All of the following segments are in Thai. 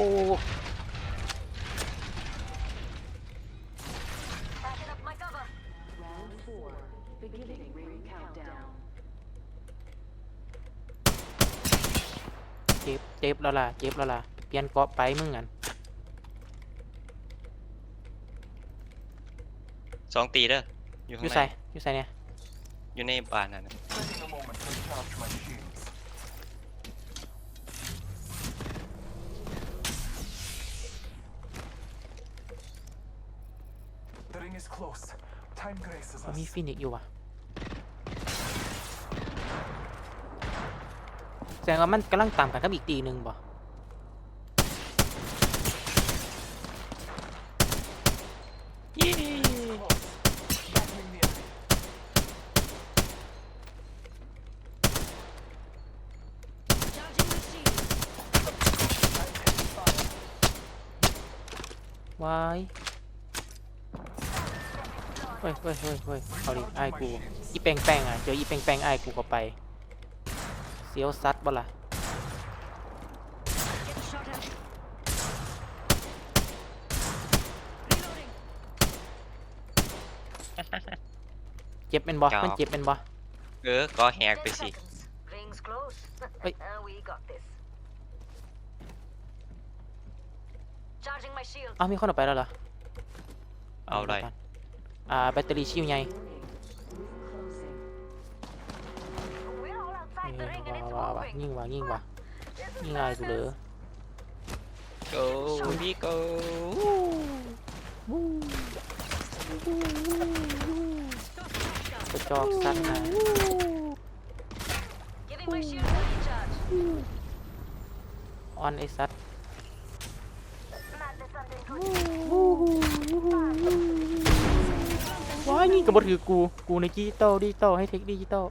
โอ้ Backing up my cover. Round four. Beginning ring countdown. เจ็บเจ็บแล้วล่ะเจ็บแล้วล่ะ เปลี่ยนเกาะไปมึงอันสองตีเด้ออยู่อข้างยู่ในใส่อยู่ใส่เนี่ย อยู่ในบ้านนั่นน่ะ Taking a moment to recharge my shields. The ring is close. Time graces มันมี us. ฟินิกซ์อยู่ว่ะแสดงว่ามันกำลังตามกันกับอีกตีหนึ่งบ่เย้ Battling the enemy. Charging my shield. I'm taking fire. วาย เฮ้ยเฮ้ยเฮ้ยเฮ้ยเอาดิไอ้ายกูอีแปงแปงอะเจออีแปงแปงไอ้ายกูก็ไปเสียวซัดบ่ล่ะ Getting shot at. Reloading. เจ็บเป็นบ่มันเจ็บเป็นบ่เออ ก็แหกไป Ten สิ seconds. Rings close. Oi. Uh, we got this. Charging my shield. อ้าวมีคนออกไปแล้วเหรอ เอาได้ก่น อ่าแบตเตอรี่ชิวใหญ่ Closing. We're all เอ outside the อ ring and ว้า it's ว้าว้า moving. ยิ่งว่ะยิ่งว่ะ This is ยิ่งอายกูเลย madness. go we go กระจอกสัตว์นะ Giving my shield a recharge. ออนไอสัตว์ Madness under control. ว้ายนี่ กระบอกถือกู กูในดิจิตอลดิจิตอลให้เทคดิจิตอล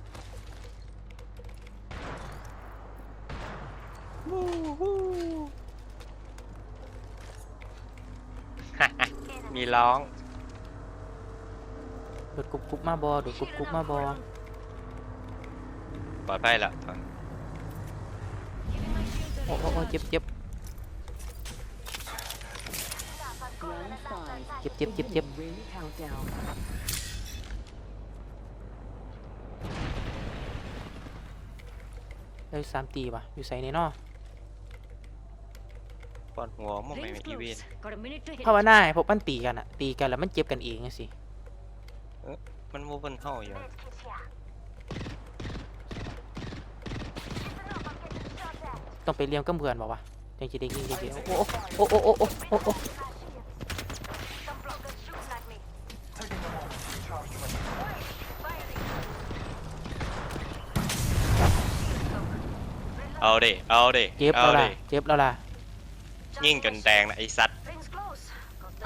มีร้องโดดกรุบกรุบมาบอโดดกรุบกรุบมาบอปลอดภัยละตอน Giving my shield a โอ้โอ้โอ้เจ็บเจ็บ Round five. เจ็บเจ็บเจ็บเจ็บ ได้สามตีว่ะอยู่ใส่ในนอปอนหัวมองไม่ Rings อีเวน close. Got a minute to hit. ภาวนาให้พวกมันตีกันอะตีกันแล้วมันเจ็บกันเองอะสิมันมูบันเฮาอยู่ Med kit here. ต้องไปเลี้ยงกับเพื่อนบอกว่าวะยังจะได้ยิงเยอะๆโอ้โอ้โอ้โอ้โอ้โอ้โอ้ Some blockers shooting at me. Taking a moment to recharge my shields. Firing. เอาเด้เอาเด้เจ็บเอาแล้วล่ะเด้เจ็บแล้วล่ะ ยิ่งจนแดงนะไอ้สัตว์ Rings close. Got the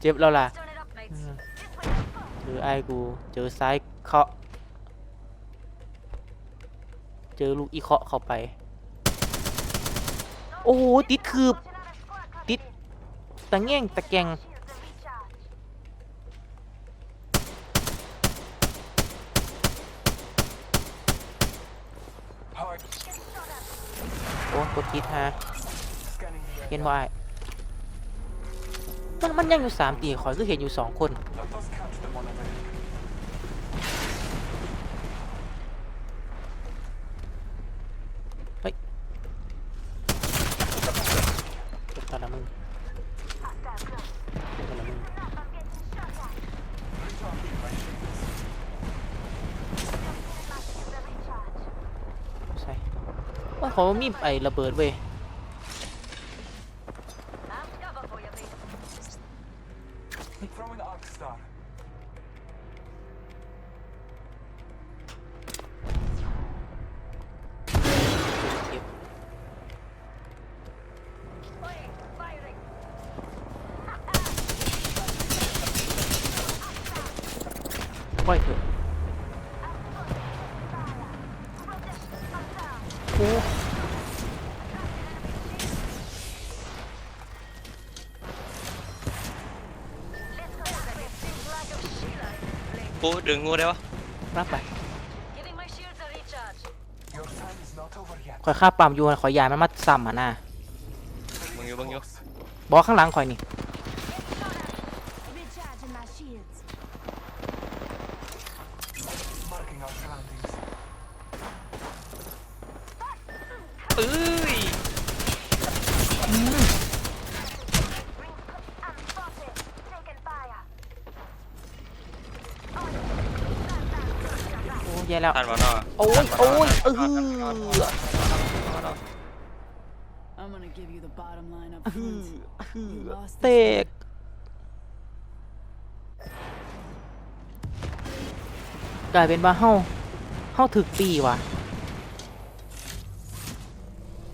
เจ็บแล้วล่ะ turn it up, mates. Mm. This way, let's go. เจอไอ้กูเจอซ้ายเคาะ เจอลูกอีเคาะเข้าไป โอ้โหติดคืบ Another squad coming Tít. in. ตะแง่งตะแกง Shields and recharge. Hard. โอ้ กดคิดฮะ Scanning the เห็น area. ว่ามันมันยังอยู่สามตีขอยก็เห็นอยู่สองคน Let us catch them on a ring. เจ็บตอนละมึง Hostile close. เจ็บตอนละมึง Enough, I'm getting shot at. Recharging my shields. My shield a recharge. ใช่ว่า เขามีไอระเบิดเว้ย I'm cover for you, mate. Throwing arc star. เจ็บ Firing, firing. ปล่อยเถอะโอ้ Let's go. It seems like a Sheila in this place. กูดึงงูได้ปะรับไป Giving my shields a recharge. Your time is not over yet. ขอยค่าปั๊มอยู่นะขอยยามันมาซ้ำอะนะมึงอยู่เบิ่งอยู่ Close. บอกข้างหลังข่อยนี่ เอ้ย I'm spotted. Taking fire. โอ้แย่แล้วท่านว่าเนาะโอ้ยโอ้ยเออ I'm gonna give you the bottom line up ฮือ front. ฮือ You lost เต this กกลายเป็นว่าเฮาเฮาถึกปีว่ะ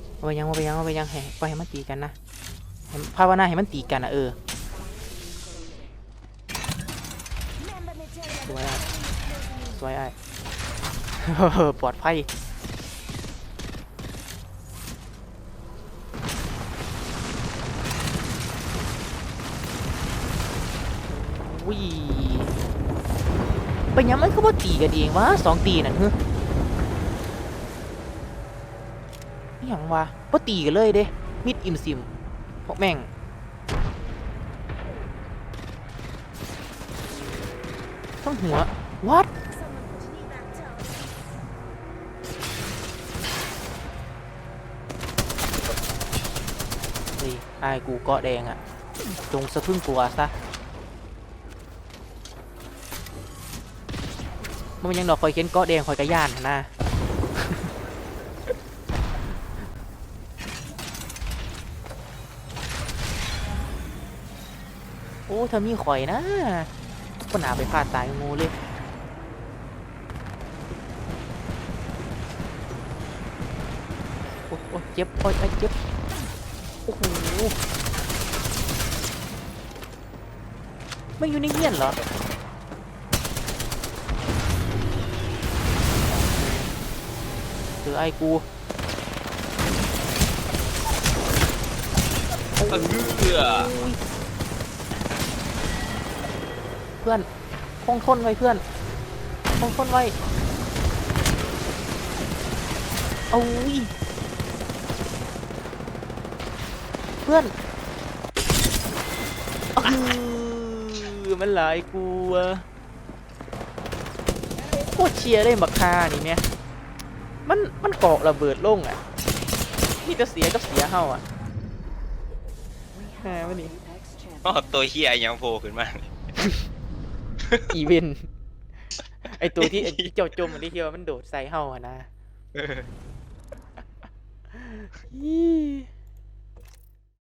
เอา ไปยังเอาไปยังเอาไปยังให้ปให้มันตีกันนะให้ภาวนาให้มันตีกันนะเออสวยอะสวยไอ้ปลอดภัยวิเป็นยังมันก็ว่าตีกันเองวะสองตีนั่นฮึ อหยังวะว่ตีกันเลยเด้มิดอิมซิมพวกแม่งต้องหัว what Someone put me back toes. เฮ้ยไอ้ายกูเกาะแดงอะจงสะพึ่งกลัวซะมันยังดอกคอยเข็นเกาะแดงคอยกระย่านหนนะ อ้ถ้ามีข่อยนะก็หนาไปพลาดตายงูเลยโอ้โอ้ยเจ็บโอ้ยโอ้ยเจ็บโอ้โหไม่อยู่ในเงี้ยนเหรอเจอไอ้กูเออ เพื่อนคงทนไว้เพื่อนคงทนไว้เอาวิเพื่อนอื้อมันหลายกูอะโคตรเชียร์เลยบักคานี่เนี่ยมันมันเกาะระเบิดลงอะมีแต่เสียกับเสียเฮาอะ We have Ah, our what do you- Apex อ๋อ champion. ตัวเฮียยังโผล่ขึ้นมา อีเวนต์ไอตัวที่ไอ้ที่เจ้าจมมันที่เที่ยวามันโดดใส่เฮาอะนะเออยี่